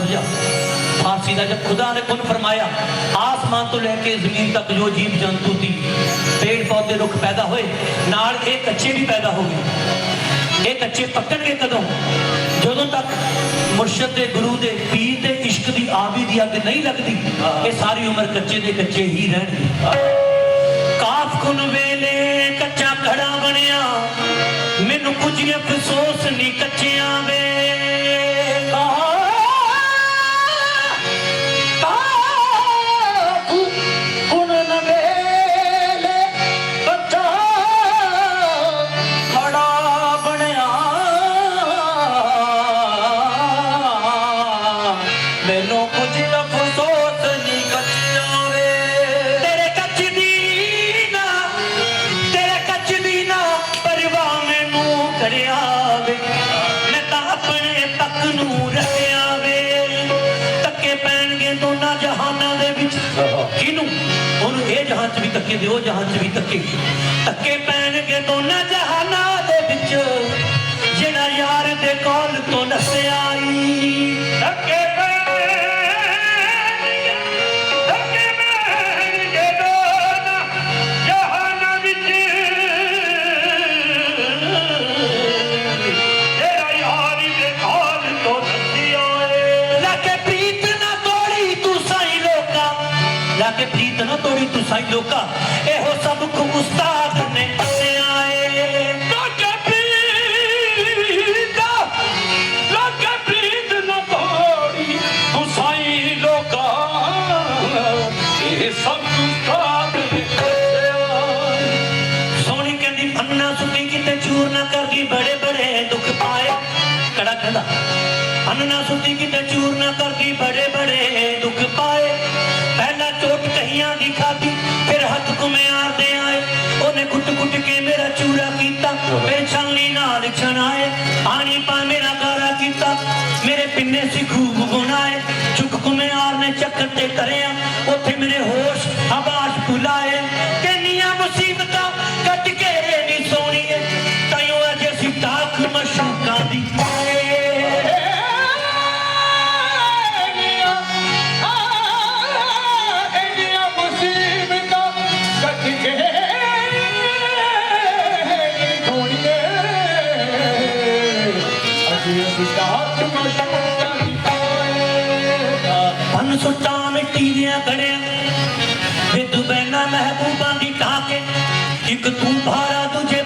लफ्जा फारसी का जब खुदा ने कुन फरमाया आसमान तो लेके जमीन तक जो जीव जंतु थी पेड़ पौधे रुख पैदा होए नाल ये कच्चे भी पैदा हो गए ਇਹ ਕੱਚੇ ਪੱਕਣਗੇ ਕਦੋਂ ਜਦੋਂ ਤੱਕ ਮੁਰਸ਼ਦ ਦੇ ਗੁਰੂ ਦੇ ਪੀਰ ਦੇ ਇਸ਼ਕ ਦੀ ਆਬੀ ਦੀ ਅੱਗ ਨਹੀਂ ਲੱਗਦੀ ਇਹ ਸਾਰੀ ਉਮਰ ਕੱਚੇ ਦੇ ਕੱਚੇ ਹੀ ਰਹਿਣਗੇ ਕਾਫ ਕੁਨ ਵੇਲੇ ਕੱਚਾ ਖੜਾ ਬਣਿਆ ਮੈਨੂੰ ਕੁਝ ਅਫਸੋਸ ਨਹੀਂ ਕੱਚਿਆਂ ਉਹਨੂੰ ਜਹਾਨ 'ਚ ਵੀ ਧੱਕੇ ਦਿਓ ਉਹ ਜਹਾਨ 'ਚ ਵੀ ਧੱਕੇ। ਧੱਕੇ ਪੈਣਗੇ ਦੋਨਾਂ ਜਹਾਨਾਂ ਦੇ ਵਿੱਚ। ਜਿਹੜਾ ਯਾਰ ਦੇ ਕੋਲ ਤੋਂ ਨਸਿਆ ਈ। ਤੱਕੇ ਲੱਗੇ ਪ੍ਰੀਤ ਨਾ ਤੋੜੀ ਤੂੰ ਸਾਈ ਲੋਕਾ। ਇਹੋ ਸਭ ਕੁ ਉਸਤਾਦ ਨੇ ਦੱਸਿਆ ਏ। ਲੱਗੇ ਪ੍ਰੀਤ ਲੱਗੇ ਪ੍ਰੀਤ ਨਾ ਤੋੜੀ ਤੂੰ ਸਾਈ ਲੋਕਾ। ਇਹ ਸਭ ਕੁ ਉਸਤਾਦ ਨੇ ਦੱਸਿਆ। ਸੋਹਣੀ ਕਹਿੰਦੀ ਅੰਨਾ ਸੁੱਤੀ ਕਿਤੇ ਚੂਰ ਨਾ ਕਰਦੀ ਬੜੇ ਬੜੇ ਦੁੱਖ ਪਾਏ। ਕੜਾ ਕਹਿੰਦਾ? ਅੰਨਾ ਸੁੱਤੀ ਕਿਤੇ ਉਹਨੇ ਕੁੱਟ ਕੁੱਟ ਕੇ ਮੇਰਾ ਚੂਰਾ ਕੀਤਾ। ਮੇਰੇ ਛਾਲੀ ਨਾਲ ਛਣਾਏ। ਪਾਣੀ ਪਾ ਮੇਰਾ ਗਾਰਾ ਕੀਤਾ। ਮੇਰੇ ਪਿੰਨੇ ਸੀ ਖੂਬ ਗੁਨਾਏ ਚੁੱਕ ਕੁਮਿਆਰ ਨੇ ਚੱਕਰ ਤੇ ਕਰਿਆ। ਉੱਥੇ ਮੇਰੇ ਹੋਸ਼ ਆਵਾਜ਼ ਭੁਲਾਏ। ਕਿੰਨੀਆਂ ਮੁਸੀਬਤਾਂ ਸੁੱਟਾਂ ਮਿੱਟੀ ਦੀਆਂ ਗੜਿਆਂ। ਵਿਦ ਬੈਨਾ ਮਹਿਬੂਬਾਂ ਦੀ ਢਾਕੇ ਇੱਕ ਤੂੰ ਭਾਰਾ ਦੂਜੇ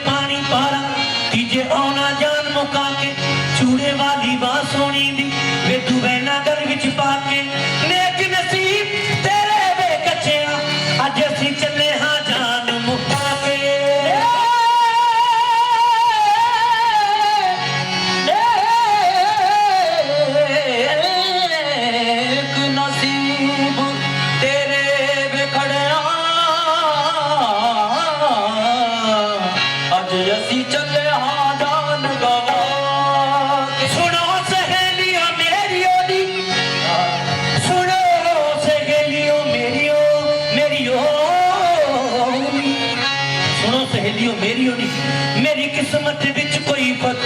ਸਹੇਲੀਓ ਮੇਰੀਓ ਨੀ। ਮੇਰੀ ਕਿਸਮਤ ਵਿੱਚ ਕੋਈ ਫਤੂਰ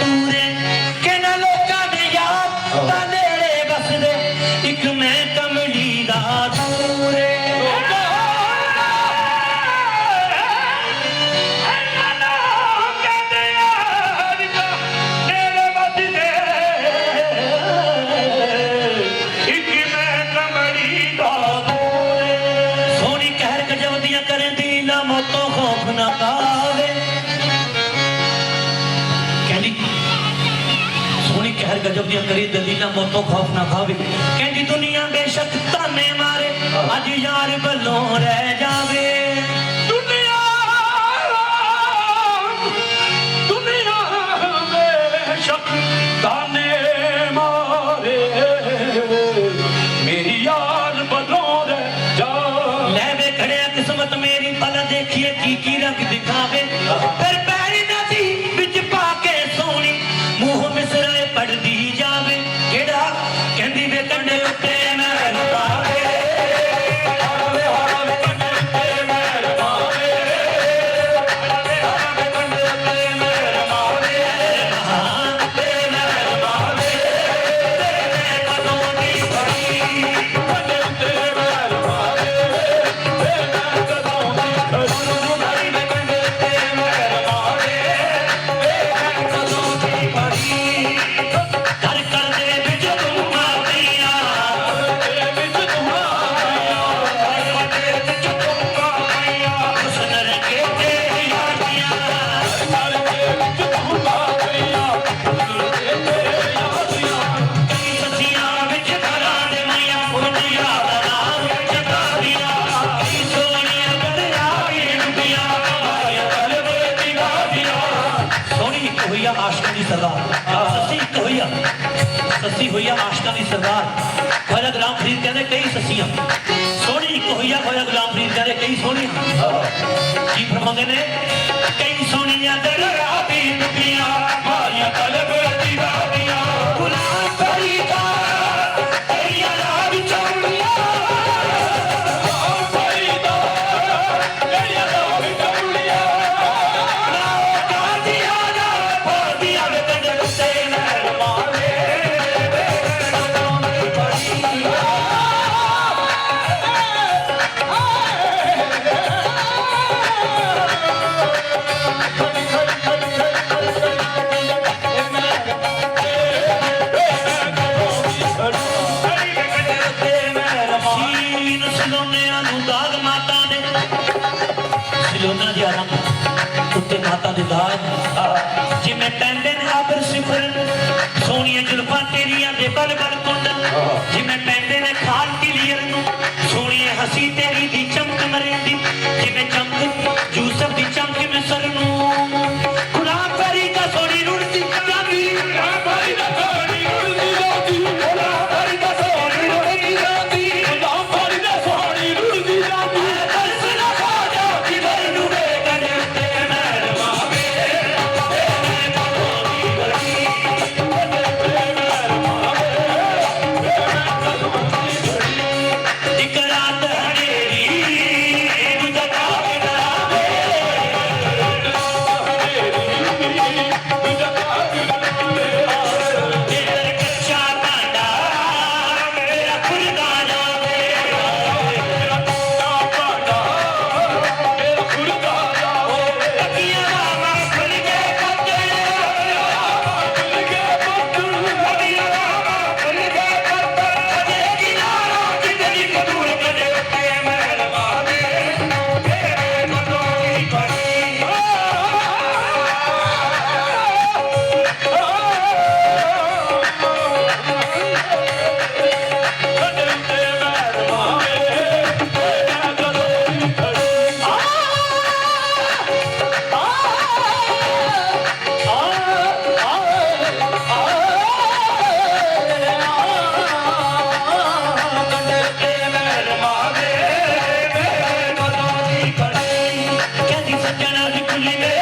ਕਹਿਰ ਗਜਵਦੀਆਂ ਕਰੇ ਦਲੀਲਾ ਮੋਤੋਂ ਖੌਫ ਨਾ ਖਾਵੇ ਕਹਿੰਦੀ ਦੁਨੀਆ ਬੇਸ਼ੱਕ ਤਾਨੇ ਮਾਰੇ ਅੱਜ ਯਾਰ ਵੱਲੋਂ ਰਹਿ ਜਾਵੇ ਦੁਨੀਆ ਦੁਨੀਆ ਬੇਸ਼ੱਕ ਤਾਨੇ ਮਾਰੇ ਮੇਰੀ ਯਾਰ ਬਦੋਂ ਰਹਿ ਜਾ ਲੈ ਵੇ ਖੜਿਆ ਕਿਸਮਤ ਮੇਰੀ ਪਲ ਦੇਖੀਏ ਕੀ ਕੀ ਰੰਗ ਦਿਖਾਵੇ ਫਿਰ ਸੱਸੀ ਹੋਈ ਆ ਆਸ਼ਕਾਂ ਦੀ ਸਰਦਾਰ। ਖਵਾਜਾ ਗੁਲਾਮ ਫਰੀਦ ਕਹਿੰਦੇ ਕਈ ਸੱਸੀਆਂ। ਸੋਹਣੀ ਇੱਕ ਹੋਈ ਆ ਖਵਾਜਾ ਗੁਲਾਮ ਫਰੀਦ ਕਹਿੰਦੇ ਕਈ ਸੋਹਣੀਆਂ। ਕੀ ਫਰਮਾਉਂਦੇ ਨੇ? ਕਈ ਸੋਹਣੀਆਂ ਦਰਿਆ ਦੀ ਨਦੀਆਂ ਮਾਰੀਆਂ ਤਲਬ ਜੁਲਫਾਂ ਤੇਰੀਆਂ ਦੇ ਬਲ ਬਲ ਕੁੰਡ ਜਿਵੇਂ ਪੈਂਦੇ ਨੇ ਖਾਲ ਕਲੀਅਰ ਨੂੰ ਸੋਹਣੀਏ ਹਸੀ ਤੇਰੀ சொல்லுங்க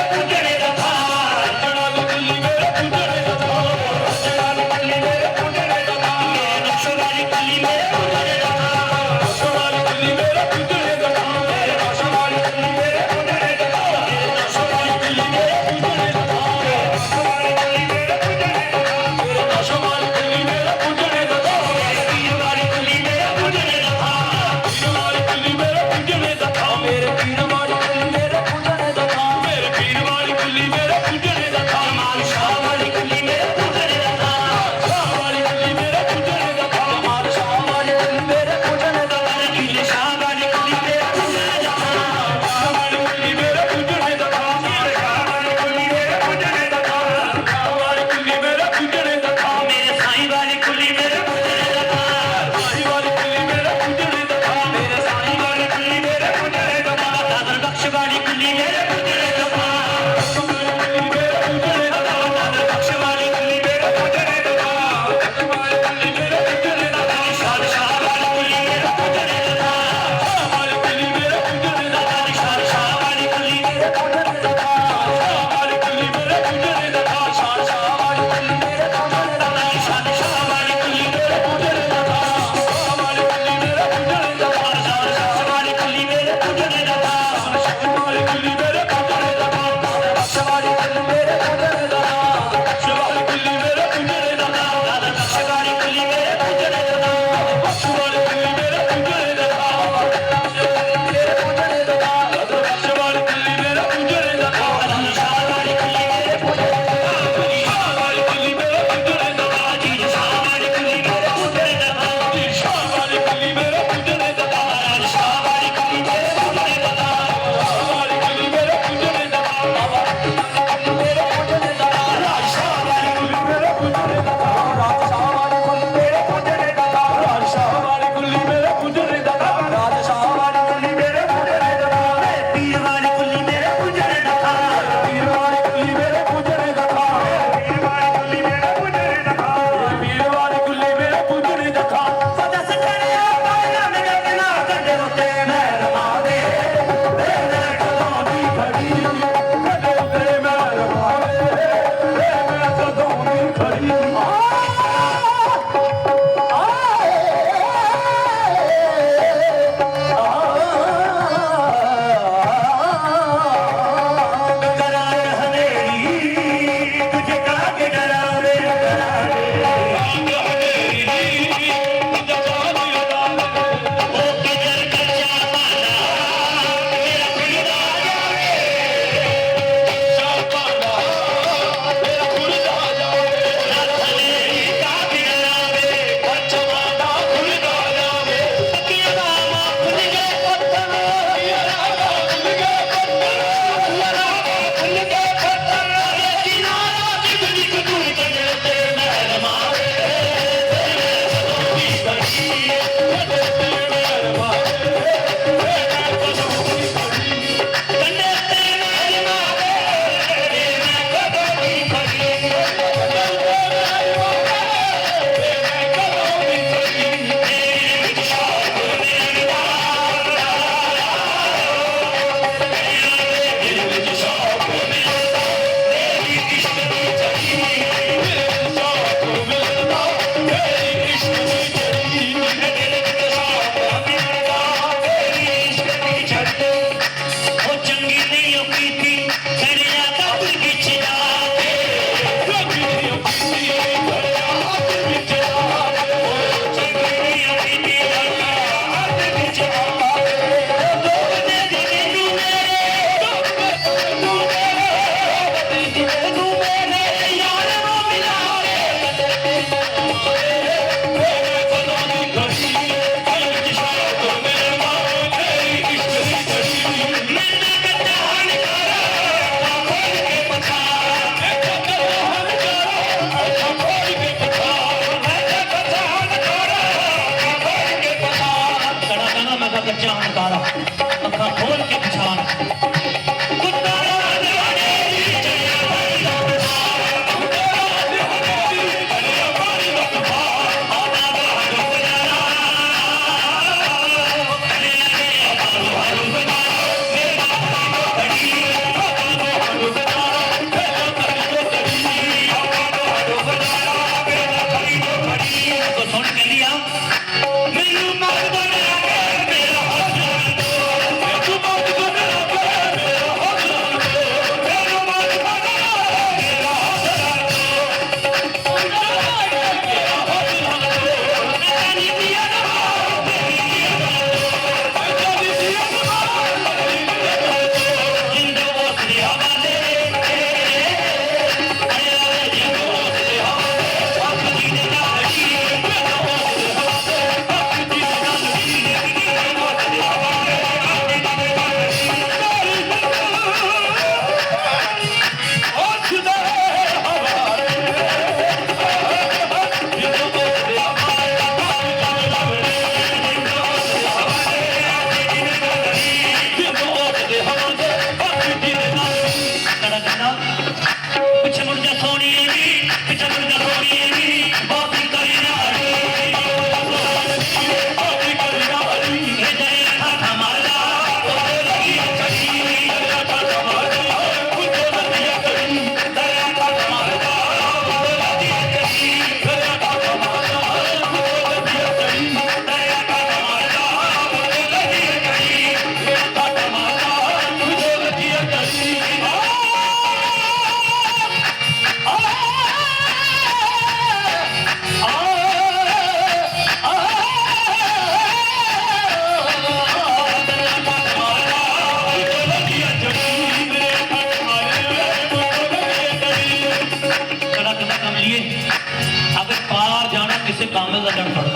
ਕਿਸੇ ਕੰਮ ਦਾ ਲੜਨ ਫੜ।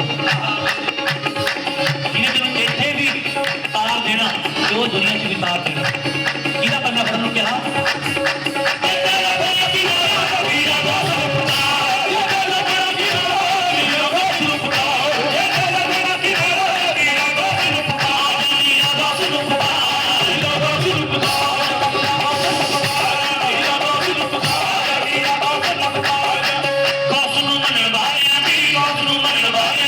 ਇਹਨੇ ਤੈਨੂੰ ਇੱਥੇ ਵੀ ਤਾਰ ਦੇਣਾ ਜੋ ਦੁਨੀਆ 'ਚ ਵੀ ਤਾਰ ਦੇਣਾ। ਇਹਦਾ ਬੰਦਾ ਫੜਨ ਨੂੰ ਕਿਹਾ?